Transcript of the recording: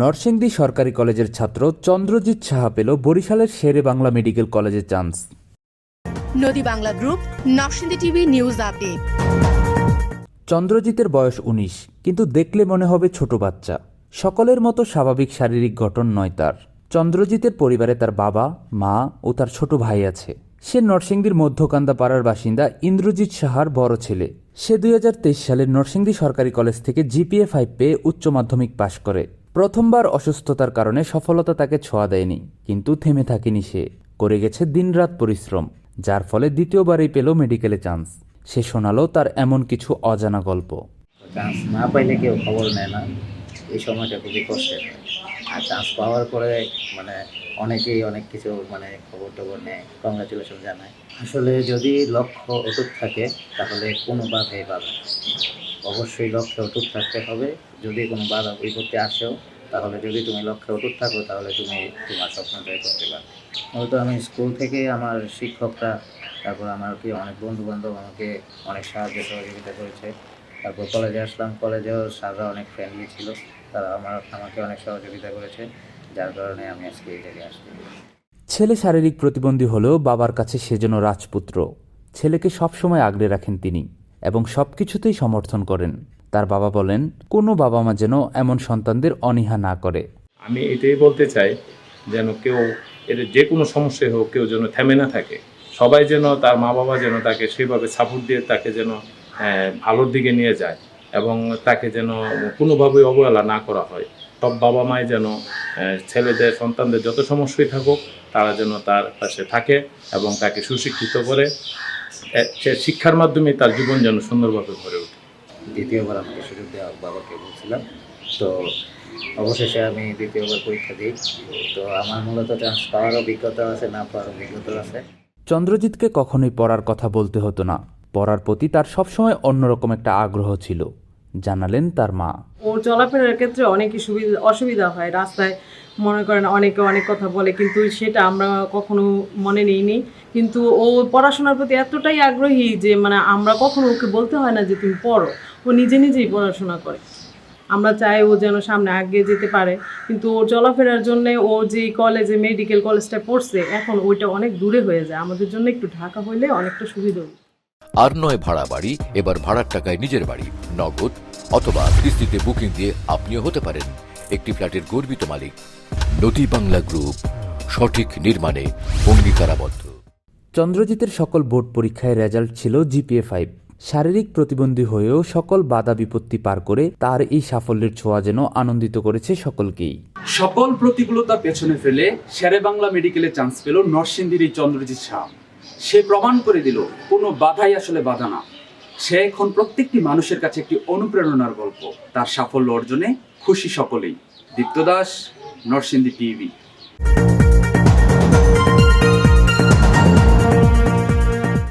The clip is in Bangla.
নরসিংদী সরকারি কলেজের ছাত্র চন্দ্রজিৎ সাহা পেল বরিশালের শেরে বাংলা মেডিকেল কলেজের চান্স। নদী Bangla group Narsingdi TV news update. চন্দ্রজিতের বয়স উনিশ কিন্তু দেখলে মনে হবে ছোট বাচ্চা। সকলের মতো স্বাভাবিক শারীরিক গঠন নয় তার। চন্দ্রজিতের পরিবারে তার বাবা মা ও তার ছোট ভাই আছে। সে নরসিংদীর মধ্যকান্দা পাড়ার বাসিন্দা ইন্দ্রজিৎ সাহার বড় ছেলে। সে দুই হাজার তেইশ সালে নরসিংদী সরকারি কলেজ থেকে জিপিএ ফাইভ পেয়ে উচ্চ মাধ্যমিক পাশ করে। প্রথমবার অসুস্থতার কারণে সফলতা তাকে ছোঁয়া দেয়নি, কিন্তু থেমে থাকেনি সে। করে গেছে দিনরাত পরিশ্রম, যার ফলে দ্বিতীয়বারই পেল মেডিকেলে চান্স। সে শোনালো তার এমন কিছু অজানা গল্প। চান্স না পাইলে কেউ খবর নেয় না। এই সময়টা খুবই কষ্টের। আর চান্স পাওয়ার পরে মানে অনেকেই অনেক কিছু মানে খবর টবর নেয় কংগ্রাচুলেশন জানায়। আসলে যদি লক্ষ্য অটুট থাকে, তাহলে কোনো বাধাই পাবে। অবশ্যই লক্ষ্যে অটুট থাকতে হবে। যদি কোনো বাধা বিপত্তি আসেও, তাহলে যদি তুমি লক্ষ্যে অটুট থাকো, তাহলে তুমি তোমার স্বপ্ন জয় করতে পারবে। হয়তো আমি স্কুল থেকে আমার শিক্ষকরা, তারপর আমার কি অনেক বন্ধু বান্ধব আমাকে অনেক সাহায্য সহযোগিতা করেছে। তারপর কলেজে আসলাম, কলেজেও স্যাররা অনেক ফ্রেন্ডলি ছিল। তারা আমার, আমাকে অনেক সহযোগিতা করেছে, যার কারণে আমি আজকে এই জায়গায় আসতে ছেলে শারীরিক প্রতিবন্ধী হলেও বাবার কাছে সে যেন রাজপুত্র। ছেলেকে সবসময় আগলে রাখেন তিনি। এবং সব কিছুতেই সমর্থন করেন। তার বাবা বলেন কোনো বাবা মা যেন এমন সন্তানদের অনীহা না করে। আমি এটাই বলতে চাই যেন কেউ এর যে কোনো সমস্যায় হোক কেউ যেন থেমে না থাকে। সবাই যেন তার মা বাবা যেন তাকে সেভাবে সাপোর্ট দিয়ে তাকে যেন আহ, ভালোর দিকে নিয়ে যায় এবং তাকে যেন কোনোভাবে অবহেলা না করা হয়। সব বাবা মাই যেন ছেলেদের সন্তানদের যত সমস্যাই থাকুক তারা যেন তার পাশে থাকে এবং তাকে সুশিক্ষিত করে সে শিক্ষার মাধ্যমে তার জীবন যেন সুন্দরভাবে ভরে ওঠে। দ্বিতীয়বার আমাকে সুযোগ দেওয়া বাবাকে বলছিলাম। তো অবশেষে আমি দ্বিতীয়বার পরীক্ষা দিই। তো আমার মূলত চান্স পাওয়ার অভিজ্ঞতা আছে না পাওয়ার অভিজ্ঞতা আছে। চন্দ্রজিৎকে কখনোই পড়ার কথা বলতে হতো না। পড়ার প্রতি তার সবসময় অন্যরকম একটা আগ্রহ ছিল। জানালেন তার মা। ওর চলাফেরার ক্ষেত্রে অনেকই সুবিধা, অসুবিধা হয়। রাস্তায় মনে করেন অনেকে অনেক কথা বলে, কিন্তু সেটা আমরা কখনো মনে নিইনি। কিন্তু ও পড়াশোনার প্রতি এতটাই আগ্রহী যে মানে আমরা কখনো ওকে বলতে হয় না যে, তুমি পড়ো। ও নিজে নিজেই পড়াশোনা করে। আমরা চাই ও যেন সামনে আগে যেতে পারে। কিন্তু ওর চলাফেরার জন্য ও যে কলেজে, মেডিকেল কলেজটা পড়ছে, এখন ওইটা অনেক দূরে হয়ে যায়। আমাদের জন্য একটু ঢাকা হইলে অনেকটা সুবিধা আর নয় ভাড়া বাড়ি এবার ভাড়ার টাকায় নিজের বাড়ি নগদ অথবা কিস্তিতে বুকিং দিয়ে আপনিও হতে পারেন। একটি ফ্ল্যাটের গর্বিত মালিক। নদী বাংলা গ্রুপ সঠিক নির্মাণে অঙ্গীকারাবদ্ধ। চন্দ্রজিতের সকল বোর্ড পরীক্ষায় রেজাল্ট ছিল জিপিএ ফাইভ। শারীরিক প্রতিবন্ধী হয়েও সকল বাধা বিপত্তি পার করে তার এই সাফল্যের ছোঁয়া যেন আনন্দিত করেছে সকলকেই। সকল প্রতিকূলতা পেছনে ফেলে শেরে বাংলা মেডিকেলে চান্স পেল নরসিংদীর এই চন্দ্রজিৎ শাহ। সে প্রমাণ করে দিল, কোনো বাধাই আসলে বাধা না। সে এখন প্রত্যেকটি মানুষের কাছে একটি অনুপ্রেরণার গল্প। তার সাফল্য অর্জনে খুশি সকলেই। দীপ্ত দাস, নরসিংদী টিভি।